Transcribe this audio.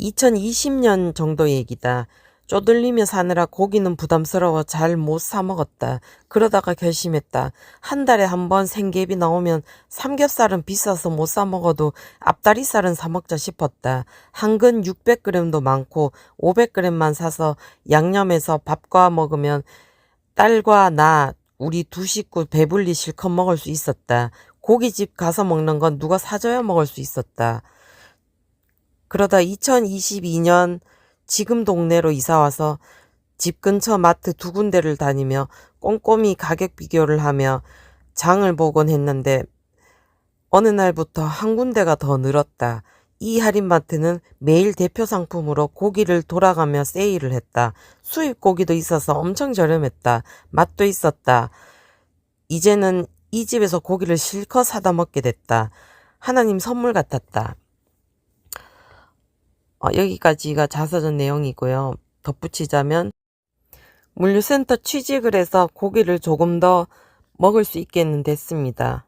2020년 정도 얘기다. 쪼들리며 사느라 고기는 부담스러워 잘 못 사 먹었다. 그러다가 결심했다. 한 달에 한 번 생계비 나오면 삼겹살은 비싸서 못 사 먹어도 앞다리살은 사 먹자 싶었다. 한근 600g도 많고 500g만 사서 양념해서 밥과 먹으면 딸과 나 우리 두 식구 배불리 실컷 먹을 수 있었다. 고깃집 가서 먹는 건 누가 사줘야 먹을 수 있었다. 그러다 2022년 지금 동네로 이사 와서 집 근처 마트 두 군데를 다니며 꼼꼼히 가격 비교를 하며 장을 보곤 했는데 어느 날부터 한 군데가 더 늘었다. 이 할인마트는 매일 대표 상품으로 고기를 돌아가며 세일을 했다. 수입 고기도 있어서 엄청 저렴했다. 맛도 있었다. 이제는 이 집에서 고기를 실컷 사다 먹게 됐다. 하나님 선물 같았다. 어, 여기까지가 자서전 내용이고요. 덧붙이자면 물류센터 취직을 해서 고기를 조금 더 먹을 수 있게는 됐습니다.